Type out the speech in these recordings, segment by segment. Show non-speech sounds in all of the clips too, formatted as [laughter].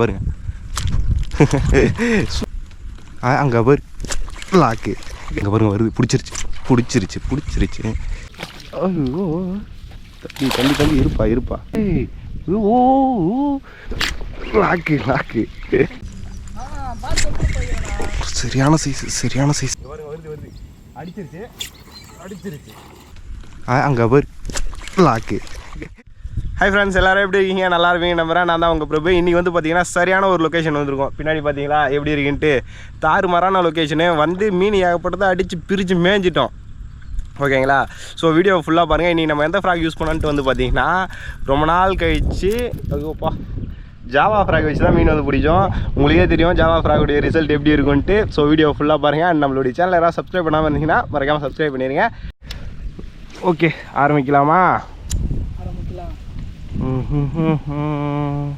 பாருங்க. ஆ, அங்க பாரு. லாக்கு அங்க பாருங்க வருது. பிடிச்சிருச்சு. பிடிச்சிருச்சு பிடிச்சிருச்சு. ஐயோ. தம்பி தம்பி தம்பி இருப்பா இருப்பா. ஓ லாக்கு லாக்கு சரியான சைஸ் சரியான சைஸ் வருது வருது. அடிச்சிருச்சு. அடிச்சிருச்சு. ஆ அங்க பாரு. லாக்கு ஹை ஃப்ரெண்ட்ஸ் எல்லாரும் எப்படி இருக்கீங்க? நல்லா இருப்பீங்க நம்புறேன். நான் தான் உங்கள் பிரபு. இன்றைக்கி வந்து பார்த்தீங்கன்னா சரியான ஒரு லொக்கேஷன் வந்திருக்கும். பின்னாடி பார்த்தீங்களா எப்படி இருக்குன்ட்டு. தாறுமாறான லொக்கேஷனு வந்து மீன் ஏகப்பட்டதை அடித்து பிரித்து மேய்ஞ்சிட்டோம். ஓகேங்களா? ஸோ வீடியோ ஃபுல்லாக பாருங்கள் இன்றைக்கி நம்ம எந்த ஃப்ராக் யூஸ் பண்ணோன்ட்டு வந்து பார்த்தீங்கன்னா ரொம்ப நாள் கழிச்சு ஐயோப்பா ஜாவா ஃப்ராக் வச்சு தான் மீன் வந்து பிடிச்சோம். உங்களுக்கே தெரியும் ஜாவா ஃப்ராகுடைய ரிசல்ட் எப்படி இருக்குன்ட்டு. ஸோ வீடியோ ஃபுல்லாக பாருங்கள் அண்ட் நம்மளுடைய சேனல் யாராவது சப்ஸ்கிரைப் பண்ணாமல் இருந்தீங்கன்னா மறக்காமல் சப்ஸ்கிரைப் பண்ணிடுங்க ஓகே ஆரம்பிக்கலாமா? Mm-hmm.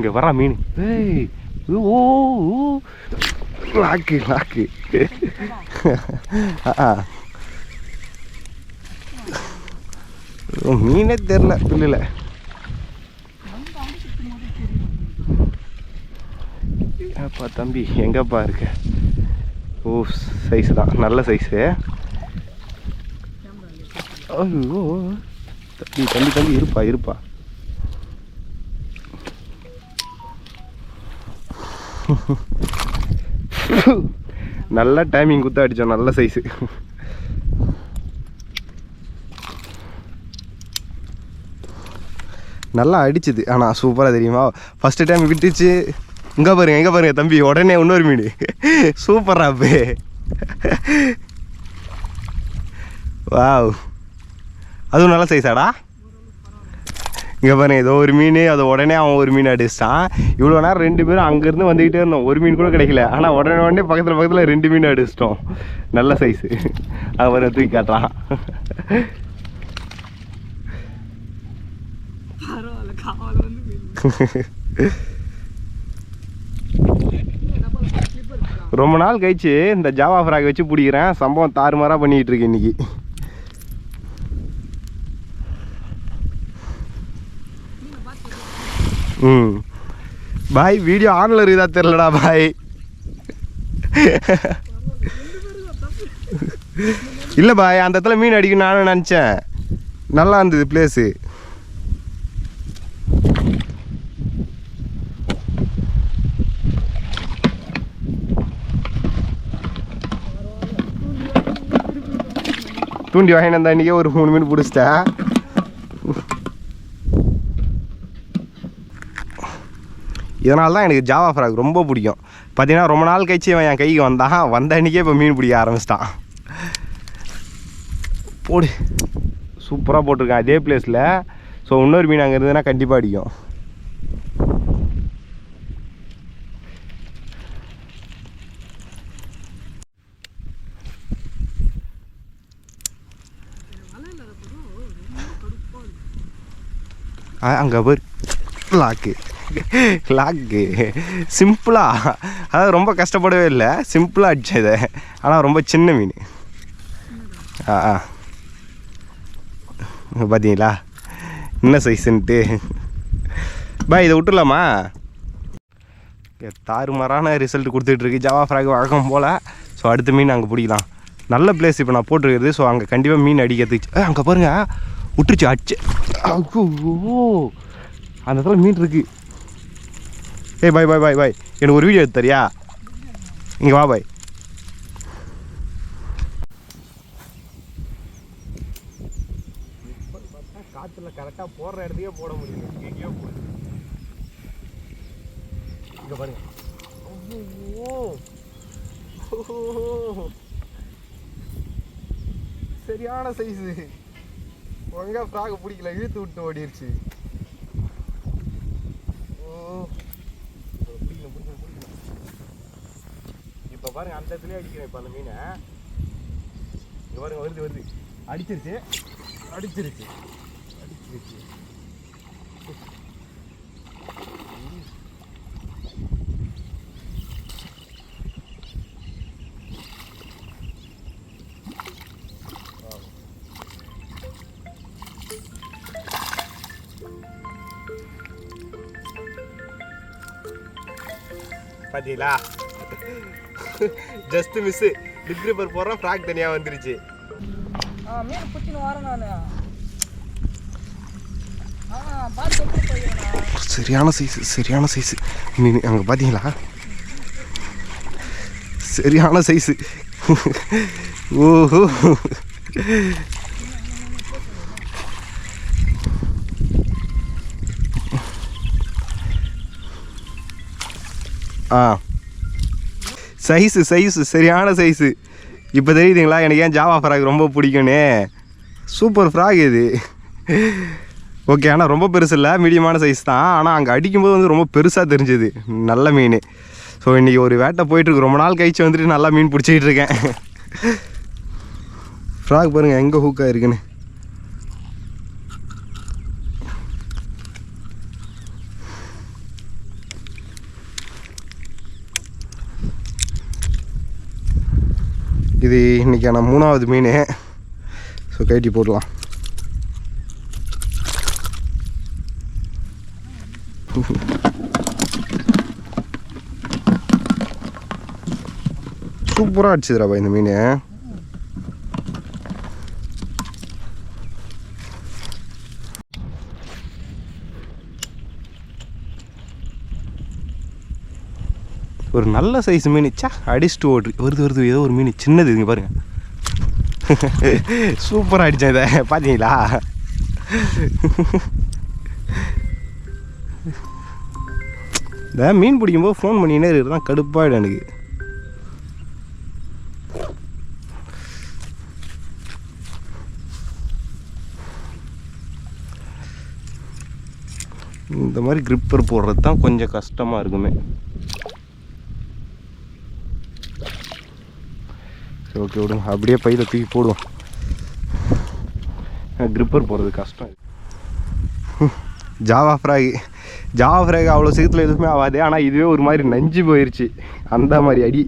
இங்கே வரா மீன். ஏய் ஓ லாக்கு லாக்கு. ஆ, மீனே தெரில பில்லில் வந்து ஏப்பா தம்பி எங்கப்பா இருக்க? ஓ சைஸ் தான் நல்ல சைஸு ஓ தம்பி தம்பி தம்பி இருப்பா இருப்பா. [laughs] நல்ல டைமிங் குத்த அடித்தோம் நல்ல சைஸு நல்லா அடிச்சுது ஆனால் சூப்பராக தெரியுமா? ஃபஸ்ட்டு டைம் விட்டுச்சு. இங்கே பாருங்க எங்கே பாருங்க தம்பி உடனே இன்னொரு மீன். சூப்பரா அப்பே. வாவ் அதுவும் நல்ல சைஸாடா இங்கே பாருங்க ஏதோ ஒரு மீன் அது உடனே அவன் ஒரு மீன் அடிச்சிட்டான் இவ்வளோ நேரம் ரெண்டு பேரும் அங்கேருந்து வந்துக்கிட்டே இருந்தோம். ஒரு மீன் கூட கிடைக்கல. ஆனால் உடனே உடனே பக்கத்தில் பக்கத்தில் ரெண்டு மீன் அடிச்சிட்டோம். நல்ல சைஸு அவரை தூக்கி காட்டுறான். ரொம்ப நாள் கழிச்சு இந்த ஜாவா ஃப்ராக் வச்சு பிடிக்கிறேன். சம்பவம் தாறுமாறாக பண்ணிக்கிட்டு இருக்கு இன்னைக்கு. ம். பாய் வீடியோ ஆனில் இருக்குதா தெரிலடா பாய். இல்லை பாய் அந்த இடத்துல மீன் அடிக்கணும் நானும் நினச்சேன். நல்லா இருந்தது பிளேஸு தூண்டி வாங்கிட்டு வந்த அன்றைக்கே ஒரு மூணு மீன் பிடிச்சிட்டேன். இதனால தான் எனக்கு ஜாவா ஃப்ராக் ரொம்ப பிடிக்கும். பார்த்தீங்கன்னா ரொம்ப நாள் கழிச்சு அவன் என் கைக்கு வந்தான். வந்த அன்றைக்கே இப்போ மீன் பிடிக்க ஆரம்பிச்சிட்டான். போடு. சூப்பராக போட்டிருக்கான் அதே பிளேஸில் ஸோ இன்னொரு மீன் அங்கே இருந்ததுன்னா கண்டிப்பாக அடிக்கும். ஆ அங்கே பாரு. லாக்கு லாக்கு சிம்பிளாக அதாவது ரொம்ப கஷ்டப்படவே இல்லை. சிம்பிளாக அடிச்சது ஆனால் ரொம்ப சின்ன மீன். ஆ ஆ. பார்த்தீங்களா என்ன சைஸுன்ட்டு பாய் இதை விட்டுலாமா தாறுமாறான ரிசல்ட் கொடுத்துட்ருக்கு ஜாவா ஃப்ராக் வழக்கம் போல். ஸோ அடுத்த மீன் அங்கே பிடிக்கலாம். நல்ல பிளேஸ் இப்போ நான் போட்டிருக்கிறது. ஸோ அங்கே கண்டிப்பாக மீன் அடிக்கிறதுக்கு. அங்கே பாருங்க. விட்டுருச்சு. அடிச்சு ஓ அந்த இடத்துல மீன் இருக்குது ஏய் பாய் பாய் பாய் பாய். எனக்கு ஒரு வீடியோ எடுத்து தரியா? இங்கே வா பாய். காற்றுல கரெக்டாக போடுற இடத்துக்கே போட முடியல எங்கேயோ போகுது இங்கே பாருங்க ஐயோ. சரியான சைஸு ஒழுங்கா ஃப்ராக் பிடிக்கல இழுத்து விட்டு ஓடிடுச்சு ஓ இப்போ பாருங்க அந்த இடத்துலயே அடிக்கிறேன் இப்போ அந்த மீனை. இங்க பாருங்க வருது வருது. அடிச்சிருச்சு. அடிச்சிருச்சு. அடிச்சிருச்சு. பார்த்தீங்களா ஜஸ்ட் மிஸ் டிக்ரிப்பர் போடுறோம் ஃப்ராக் தனியாக வந்துருச்சு. ஆ மீன் வரேன் நான். போயிருண்ணா சரியான சைஸ் சரியான சைஸ் மீன் அங்கே பார்த்தீங்களா சரியான சைஸு ஓஹோ. ஆ. சைஸு சைஸு சரியான சைஸு இப்போ தெரியுதுங்களா? எனக்கு ஏன் ஜாவா ஃப்ராக் ரொம்ப பிடிக்கும்னே? சூப்பர் ஃப்ராக் இது. ஓகே ஆனால் ரொம்ப பெருசு இல்லை. மீடியமான சைஸ் தான். ஆனால் அங்கே அடிக்கும்போது வந்து ரொம்ப பெருசாக தெரிஞ்சுது. நல்ல மீன். ஸோ இன்றைக்கி ஒரு வேட்டை போயிட்டுருக்கு. ரொம்ப நாள் கழிச்சு வந்துட்டு நல்லா மீன் பிடிச்சிக்கிட்டு இருக்கேன். ஃப்ராக் பாருங்கள் எங்கே ஹூக்காக இருக்குன்னு. இது இன்றைக்கான மூணாவது மீன். ஸோ கைட்டி போடலாம். சூப்பராக அடிச்சுதுடாப்பா இந்த மீன். நல்ல சைஸ் மீன் சா அடிச்சுட்டு ஓடு வருது வருது ஏதோ ஒரு மீன் சின்னது இங்கே பாருங்கள் சூப்பராக [laughs] அடித்தேன் இதை. பார்த்தீங்களா இந்த மீன் பிடிக்கும்போது ஃபோன் பண்ணினே இருக்கிறது கடுப்பாயிடும் எனக்கு. இந்த மாதிரி கிரிப்பர் போடுறது தான் கொஞ்சம் கஷ்டமாக இருக்குமே. சரி ஓகே விடுங்க அப்படியே பையில் தூக்கி போடுவோம். gripper போடுறது கஷ்டம். ஜாவா ஃப்ராக் ஜாவா ஃப்ராக் அவ்வளோ சீக்கிரத்தில் எதுவுமே ஆகாது ஆனால் இதுவே ஒரு மாதிரி நஞ்சு போயிடுச்சு அந்த மாதிரி அடி.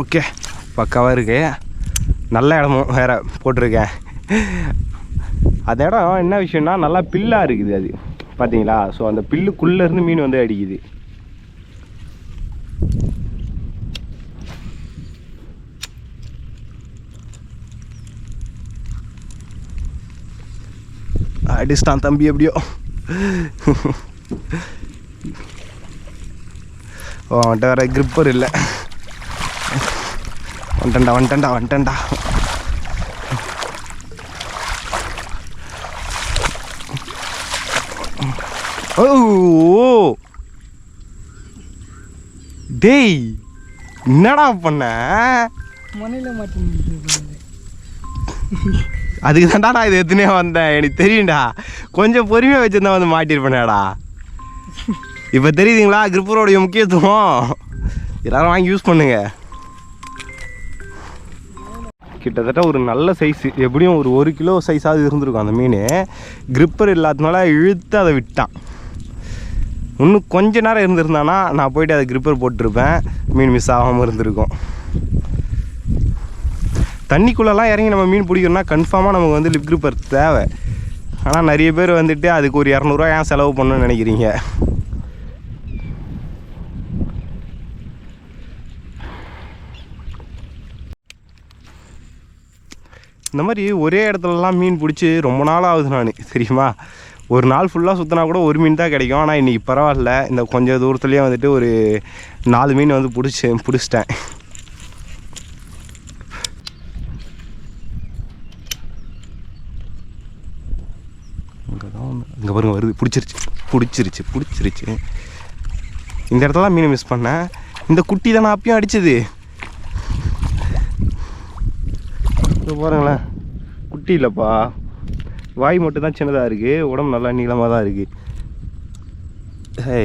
ஓகே பக்காவாக இருக்கு. நல்ல இடமும் வேற போட்டிருக்கேன். அந்த இடம் என்ன விஷயம்னா நல்லா பில்லாக இருக்குது அது. பார்த்தீங்களா ஸோ அந்த பில்லுக்குள்ளேருந்து மீன் வந்து அடிக்குது. அடிச்சிட்டான் தம்பி எப்படியோ. ஓ அவன்கிட்ட வேற கிரிப்பர் இல்லை. வந்துட்டண்டா வந்துட்டண்டா வந்துட்டண்டா ஓ டேய் என்னடா பண்ண? மனையில் மாட்டின்னு அதுக்கு தான்டா இது எத்தனையோ வந்தேன். எனக்கு தெரியும்டா. கொஞ்சம் பொறுமையாக வச்சுருந்தா வந்து மாட்டிருப்பேனேடா இப்போ தெரியுதுங்களா கிரிப்பரோடைய முக்கியத்துவம்? எல்லாரும் வாங்கி யூஸ் பண்ணுங்க. கிட்டத்தட்ட ஒரு நல்ல சைஸ் எப்படியும் ஒரு ஒரு கிலோ சைஸாவது இருந்திருக்கும் அந்த மீன். கிரிப்பர் இல்லாததுனால இழுத்து அதை விட்டான். இன்னும் கொஞ்ச நேரம் இருந்திருந்தானா நான் போயிட்டு அதை கிரிப்பர் போட்டிருப்பேன். மீன் மிஸ் ஆகாமல் இருந்திருக்கும். தண்ணிக்குள்ளெல்லாம் இறங்கி நம்ம மீன் பிடிக்கணும்னா கன்ஃபார்மாக நமக்கு வந்து லிப் கிரிப்பர் தேவை. ஆனால் நிறைய பேர் வந்துட்டு அதுக்கு ஒரு இரநூறுவா ஏன் செலவு பண்ணணும்னு நினைக்கிறீங்க? இந்த மாதிரி ஒரே இடத்துலலாம் மீன் பிடிச்சி ரொம்ப நாள் ஆகுது நான் தெரியுமா? ஒரு நாள் ஃபுல்லாக சுற்றினா கூட ஒரு மீன் தான் கிடைக்கும். ஆனால் இன்றைக்கி பரவாயில்ல. இந்த கொஞ்சம் தூரத்துலேயே வந்துட்டு ஒரு நாலு மீன் வந்து பிடிச்சி பிடிச்சிட்டேன். இங்கே தான் இங்கே பாருங்க வருது. பிடிச்சிருச்சு. பிடிச்சிருச்சு பிடிச்சிருச்சு. இந்த இடத்துல மீனை மிஸ் பண்ணேன். இந்த குட்டி தானே அப்பயும் அடிச்சது. இங்க பாருங்களேன். குட்டி இல்லைப்பா. வாய் மட்டும் தான் சின்னதாக இருக்குது உடம்பு நல்லா நீளமாக தான் இருக்குது ஹே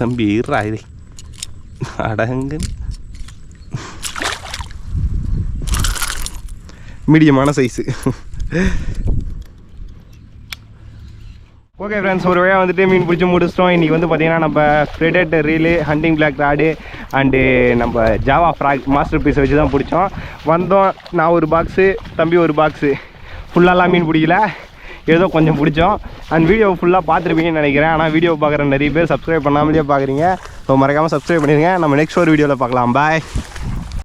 தம்பி இருறா இது அடங்கு. மீடியமான சைஸு ஓகே ஃப்ரெண்ட்ஸ் ஒரு வழியாக வந்துட்டு மீன் பிடிச்சி முடிச்சிட்டோம். இன்றைக்கி வந்து பார்த்திங்கன்னா நம்ம predator reel hunting black rod and நம்ம ஜாவா ஃப்ராக் மாஸ்டர் பீஸ் வச்சு தான் பிடிச்சோம். வந்தோம். நான் ஒரு பாக்ஸு தம்பி ஒரு பாக்ஸு ஃபுல்லாலாம் மீன் பிடிக்கல. ஏதோ கொஞ்சம் பிடிச்சோம். அண்ட் வீடியோ ஃபுல்லாக பார்த்துருப்பீங்கன்னு நினைக்கிறேன். ஆனால் வீடியோ பார்க்குற நிறைய பேர் சப்ஸ்கிரைப் பண்ணாமலே பார்க்குறீங்க. ஸோ மறக்காமல் சப்ஸ்கிரைப் பண்ணிடுங்க நம்ம நெக்ஸ்ட் ஒரு வீடியோவில் பார்க்கலாம். பாய்